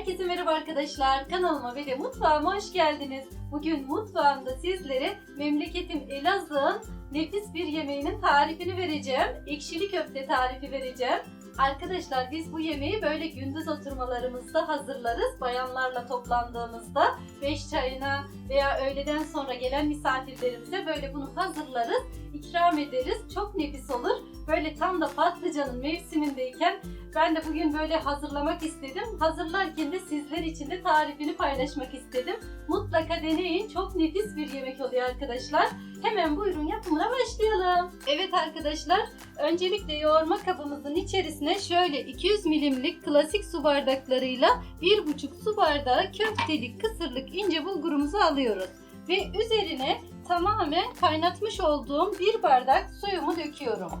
Herkese merhaba arkadaşlar. Kanalıma ve de mutfağıma hoş geldiniz. Bugün mutfağımda sizlere memleketim Elazığ'ın nefis bir yemeğinin tarifini vereceğim. Ekşili köfte tarifi vereceğim. Arkadaşlar biz bu yemeği böyle gündüz oturmalarımızda hazırlarız. Bayanlarla toplandığımızda 5 çayına veya öğleden sonra gelen misafirlerimize böyle bunu hazırlarız. ikram ederiz. Çok nefis olur. Böyle tam da patlıcanın mevsimindeyken ben de bugün böyle hazırlamak istedim. Hazırlarken de sizler için de tarifini paylaşmak istedim. Mutlaka deneyin. Çok nefis bir yemek oluyor arkadaşlar. Hemen buyurun yapımına başlayalım. Evet arkadaşlar, öncelikle yoğurma kabımızın içerisine şöyle 200 milimlik klasik su bardaklarıyla 1,5 su bardağı köftelik kısırlık ince bulgurumuzu alıyoruz. Ve üzerine tamamen kaynatmış olduğum bir bardak suyumu döküyorum.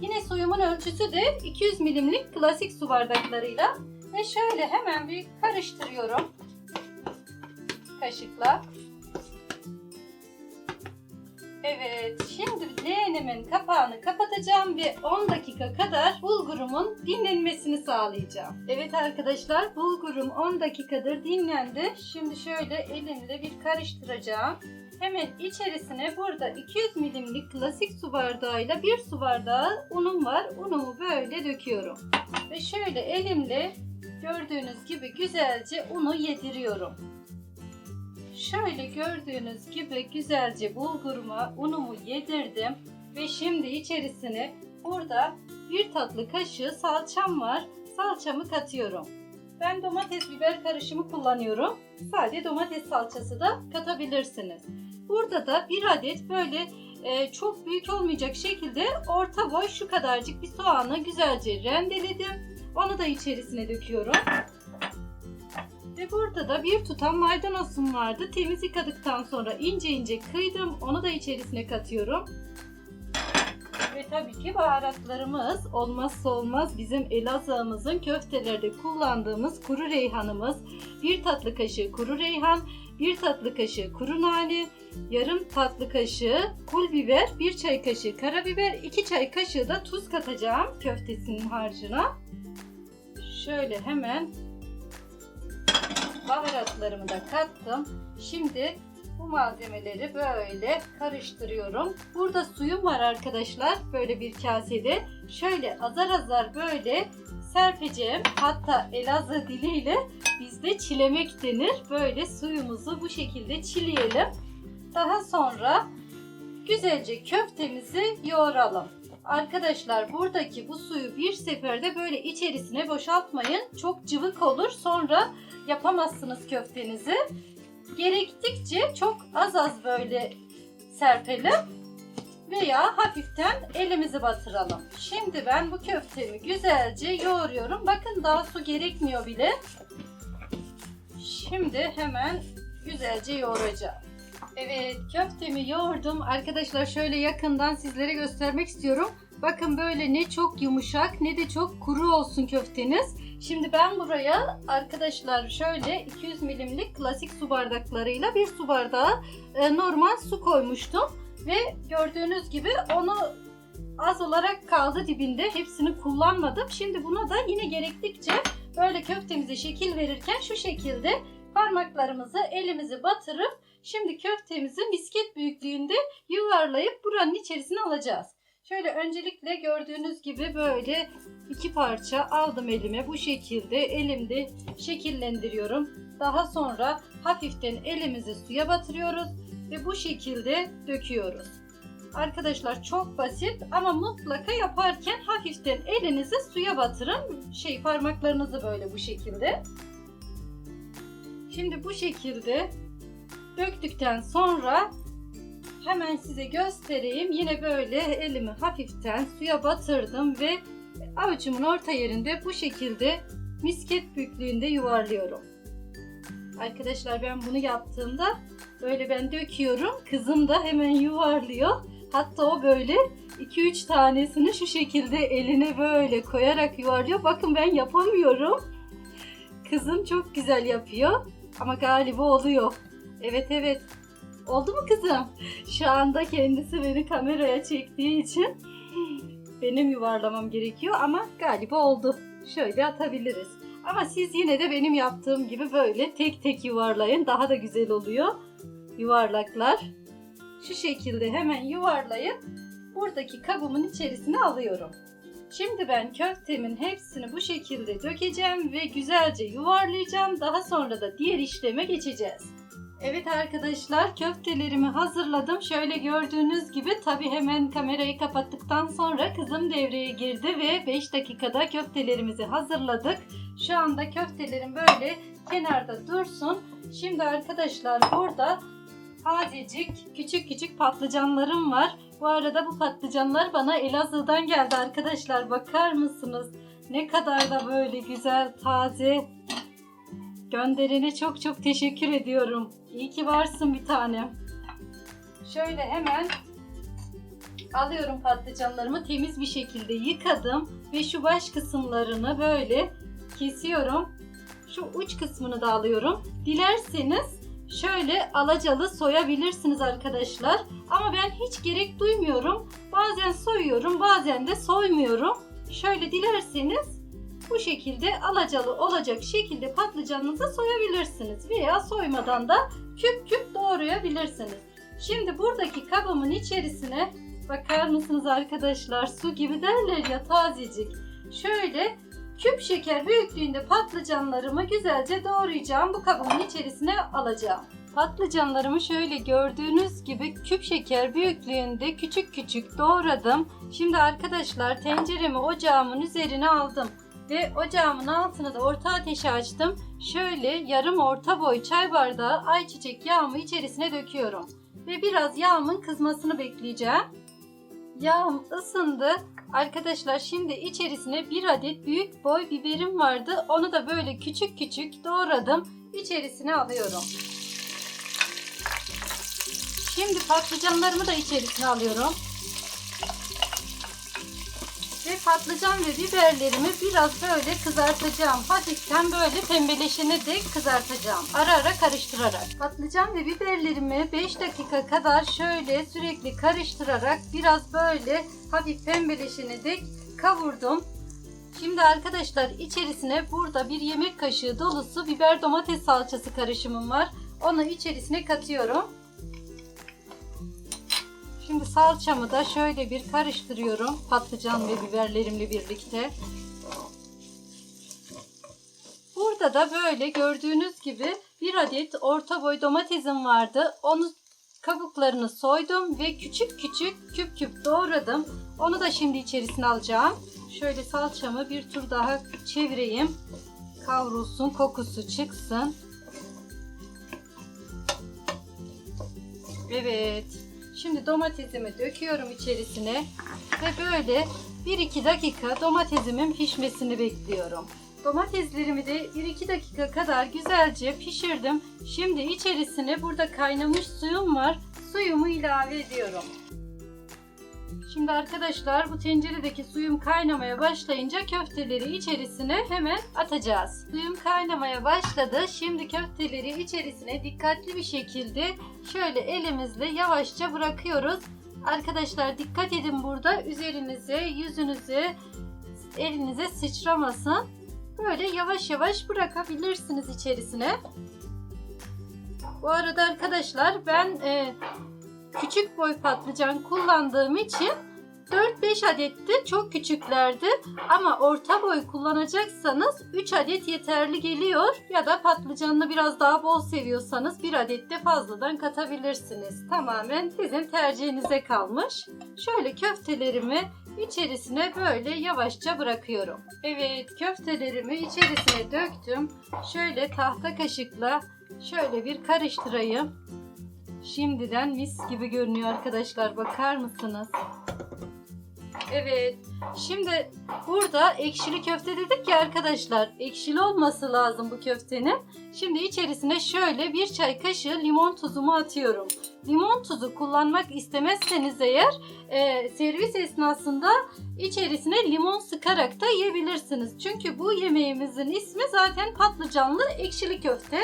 Yine suyumun ölçüsü de 200 milimlik klasik su bardaklarıyla ve şöyle hemen bir karıştırıyorum kaşıkla. Evet, şimdi leğenimin kapağını kapatacağım ve 10 dakika kadar bulgurumun dinlenmesini sağlayacağım. Evet arkadaşlar, bulgurum 10 dakikadır dinlendi. Şimdi şöyle elimle bir karıştıracağım. Hemen içerisine burada 200 milimlik klasik su bardağıyla bir su bardağı unum var. Unumu böyle döküyorum. Ve şöyle elimle gördüğünüz gibi güzelce unu yediriyorum. Şöyle gördüğünüz gibi güzelce bulguruma unumu yedirdim. Ve şimdi içerisine burada bir tatlı kaşığı salçam var. Salçamı katıyorum. Ben domates biber karışımı kullanıyorum. Sadece domates salçası da katabilirsiniz. Burada da bir adet böyle e, çok büyük olmayacak şekilde orta boy şu kadarcık bir soğanı güzelce rendeledim. Onu da içerisine döküyorum. Ve burada da bir tutam maydanozum vardı. Temiz yıkadıktan sonra ince ince kıydım. Onu da içerisine katıyorum. Ve tabii ki baharatlarımız olmazsa olmaz bizim Elazığ'ımızın köftelerde kullandığımız kuru reyhanımız. Bir tatlı kaşığı kuru reyhan, bir tatlı kaşığı kuru nane, yarım tatlı kaşığı pul biber, bir çay kaşığı karabiber, iki çay kaşığı da tuz katacağım köftesinin harcına. Şöyle hemen baharatlarımı da kattım. Şimdi bu malzemeleri böyle karıştırıyorum. Burada suyum var arkadaşlar. Böyle bir kasede. Şöyle azar azar böyle serpeceğim. Hatta Elazığ diliyle bizde çilemek denir. Böyle suyumuzu bu şekilde çileyelim. Daha sonra güzelce köftemizi yoğuralım. Arkadaşlar buradaki bu suyu bir seferde böyle içerisine boşaltmayın. Çok cıvık olur. Sonra yapamazsınız köftenizi. Gerektikçe çok az az böyle serpelim veya hafiften elimizi batıralım. Şimdi ben bu köftemi güzelce yoğuruyorum. Bakın daha su gerekmiyor bile. Şimdi hemen güzelce yoğuracağım. Evet köftemi yoğurdum. Arkadaşlar şöyle yakından sizlere göstermek istiyorum. Bakın böyle ne çok yumuşak ne de çok kuru olsun köfteniz. Şimdi ben buraya arkadaşlar şöyle 200 milimlik klasik su bardaklarıyla bir su bardağı e, normal su koymuştum. Ve gördüğünüz gibi onu az olarak kaldı dibinde. Hepsini kullanmadım. Şimdi buna da yine gerektikçe böyle köftemize şekil verirken şu şekilde parmaklarımızı elimizi batırıp şimdi köftemizi misket büyüklüğünde yuvarlayıp buranın içerisine alacağız. Şöyle öncelikle gördüğünüz gibi böyle iki parça aldım elime. Bu şekilde elimde şekillendiriyorum. Daha sonra hafiften elimizi suya batırıyoruz ve bu şekilde döküyoruz. Arkadaşlar çok basit ama mutlaka yaparken hafiften elinizi suya batırın. Şey parmaklarınızı böyle bu şekilde. Şimdi bu şekilde döktükten sonra hemen size göstereyim. Yine böyle elimi hafiften suya batırdım ve avucumun orta yerinde bu şekilde misket büyüklüğünde yuvarlıyorum. Arkadaşlar ben bunu yaptığımda böyle ben döküyorum. Kızım da hemen yuvarlıyor. Hatta o böyle 2-3 tanesini şu şekilde eline böyle koyarak yuvarlıyor. Bakın ben yapamıyorum. Kızım çok güzel yapıyor. Ama galiba oluyor. Evet evet. Oldu mu kızım? Şu anda kendisi beni kameraya çektiği için benim yuvarlamam gerekiyor ama galiba oldu. Şöyle atabiliriz. Ama siz yine de benim yaptığım gibi böyle tek tek yuvarlayın. Daha da güzel oluyor. Yuvarlaklar. Şu şekilde hemen yuvarlayıp buradaki kabımın içerisine alıyorum. Şimdi ben köftemin hepsini bu şekilde dökeceğim ve güzelce yuvarlayacağım. Daha sonra da diğer işleme geçeceğiz. Evet arkadaşlar köftelerimi hazırladım. Şöyle gördüğünüz gibi tabi hemen kamerayı kapattıktan sonra kızım devreye girdi ve 5 dakikada köftelerimizi hazırladık. Şu anda köftelerim böyle kenarda dursun. Şimdi arkadaşlar burada tazecik küçük küçük patlıcanlarım var. Bu arada bu patlıcanlar bana Elazığ'dan geldi arkadaşlar. Bakar mısınız? Ne kadar da böyle güzel, taze. Gönderene çok çok teşekkür ediyorum. İyi ki varsın bir tanem. Şöyle hemen alıyorum patlıcanlarımı temiz bir şekilde yıkadım ve şu baş kısımlarını böyle kesiyorum. Şu uç kısmını da alıyorum. Dilerseniz şöyle alacalı soyabilirsiniz arkadaşlar. Ama ben hiç gerek duymuyorum. Bazen soyuyorum, bazen de soymuyorum. Şöyle dilerseniz bu şekilde alacalı olacak şekilde patlıcanınızı soyabilirsiniz veya soymadan da küp küp doğrayabilirsiniz. Şimdi buradaki kabımın içerisine bakar mısınız arkadaşlar su gibi derler ya tazecik. Şöyle küp şeker büyüklüğünde patlıcanlarımı güzelce doğrayacağım. Bu kabımın içerisine alacağım. Patlıcanlarımı şöyle gördüğünüz gibi küp şeker büyüklüğünde küçük küçük doğradım. Şimdi arkadaşlar tenceremi ocağımın üzerine aldım ve ocağımın altını da orta ateşe açtım. Şöyle yarım orta boy çay bardağı ayçiçek yağımı içerisine döküyorum. Ve biraz yağımın kızmasını bekleyeceğim. Yağım ısındı. Arkadaşlar şimdi içerisine bir adet büyük boy biberim vardı. Onu da böyle küçük küçük doğradım. İçerisine alıyorum. Şimdi patlıcanlarımı da içerisine alıyorum. Ve patlıcan ve biberlerimi biraz böyle kızartacağım. Hafiften böyle pembeleşene dek kızartacağım. Ara ara karıştırarak. Patlıcan ve biberlerimi 5 dakika kadar şöyle sürekli karıştırarak biraz böyle hafif pembeleşene dek kavurdum. Şimdi arkadaşlar içerisine burada bir yemek kaşığı dolusu biber domates salçası karışımım var. Onu içerisine katıyorum. Şimdi salçamı da şöyle bir karıştırıyorum patlıcan ve biberlerimle birlikte. Burada da böyle gördüğünüz gibi bir adet orta boy domatesim vardı. Onu kabuklarını soydum ve küçük küçük küp küp doğradım. Onu da şimdi içerisine alacağım. Şöyle salçamı bir tur daha çevireyim. Kavrulsun, kokusu çıksın. Evet. Şimdi domatesimi döküyorum içerisine ve böyle 1-2 dakika domatesimin pişmesini bekliyorum. Domateslerimi de 1-2 dakika kadar güzelce pişirdim. Şimdi içerisine burada kaynamış suyum var. Suyumu ilave ediyorum. Şimdi arkadaşlar bu tenceredeki suyum kaynamaya başlayınca köfteleri içerisine hemen atacağız. Suyum kaynamaya başladı. Şimdi köfteleri içerisine dikkatli bir şekilde şöyle elimizle yavaşça bırakıyoruz. Arkadaşlar dikkat edin burada üzerinize, yüzünüze, elinize sıçramasın. Böyle yavaş yavaş bırakabilirsiniz içerisine. Bu arada arkadaşlar ben e, küçük boy patlıcan kullandığım için 4-5 adetti çok küçüklerdi ama orta boy kullanacaksanız 3 adet yeterli geliyor ya da patlıcanını biraz daha bol seviyorsanız 1 adet de fazladan katabilirsiniz. Tamamen sizin tercihinize kalmış. Şöyle köftelerimi içerisine böyle yavaşça bırakıyorum. Evet köftelerimi içerisine döktüm. Şöyle tahta kaşıkla şöyle bir karıştırayım. Şimdiden mis gibi görünüyor arkadaşlar. Bakar mısınız? Evet. Şimdi burada ekşili köfte dedik ya arkadaşlar. Ekşili olması lazım bu köftenin. Şimdi içerisine şöyle bir çay kaşığı limon tuzumu atıyorum. Limon tuzu kullanmak istemezseniz eğer e, servis esnasında içerisine limon sıkarak da yiyebilirsiniz. Çünkü bu yemeğimizin ismi zaten patlıcanlı ekşili köfte.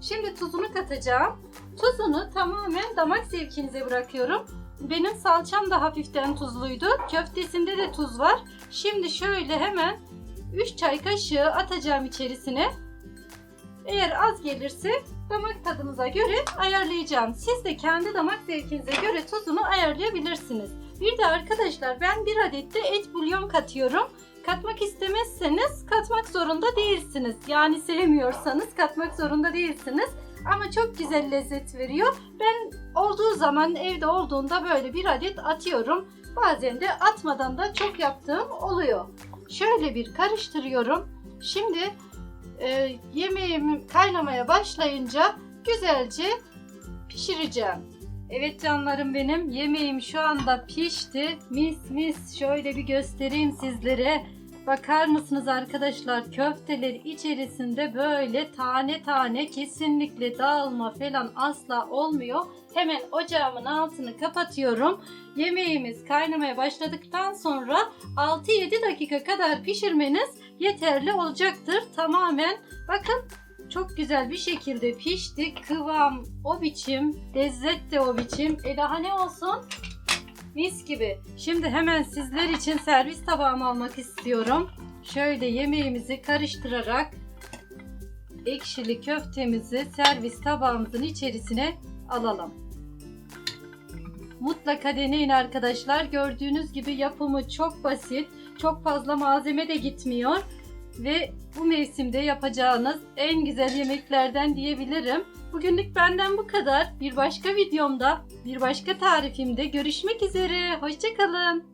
Şimdi tuzunu katacağım. Tuzunu tamamen damak zevkinize bırakıyorum. Benim salçam da hafiften tuzluydu. Köftesinde de tuz var. Şimdi şöyle hemen 3 çay kaşığı atacağım içerisine. Eğer az gelirse damak tadınıza göre ayarlayacağım. Siz de kendi damak zevkinize göre tuzunu ayarlayabilirsiniz. Bir de arkadaşlar ben bir adet de et bulyon katıyorum. Katmak istemezseniz katmak zorunda değilsiniz. Yani sevmiyorsanız katmak zorunda değilsiniz. Ama çok güzel lezzet veriyor. Ben olduğu zaman evde olduğunda böyle bir adet atıyorum. Bazen de atmadan da çok yaptığım oluyor. Şöyle bir karıştırıyorum. Şimdi e, yemeğim kaynamaya başlayınca güzelce pişireceğim. Evet canlarım benim yemeğim şu anda pişti. Mis mis şöyle bir göstereyim sizlere. Bakar mısınız arkadaşlar köfteler içerisinde böyle tane tane kesinlikle dağılma falan asla olmuyor. Hemen ocağımın altını kapatıyorum. Yemeğimiz kaynamaya başladıktan sonra 6-7 dakika kadar pişirmeniz yeterli olacaktır. Tamamen bakın çok güzel bir şekilde pişti. Kıvam o biçim, lezzet de o biçim. E daha ne olsun? Mis gibi. Şimdi hemen sizler için servis tabağıma almak istiyorum. Şöyle yemeğimizi karıştırarak ekşili köftemizi servis tabağımızın içerisine alalım. Mutlaka deneyin arkadaşlar. Gördüğünüz gibi yapımı çok basit. Çok fazla malzeme de gitmiyor. Ve bu mevsimde yapacağınız en güzel yemeklerden diyebilirim. Bugünlük benden bu kadar. Bir başka videomda, bir başka tarifimde görüşmek üzere. Hoşçakalın.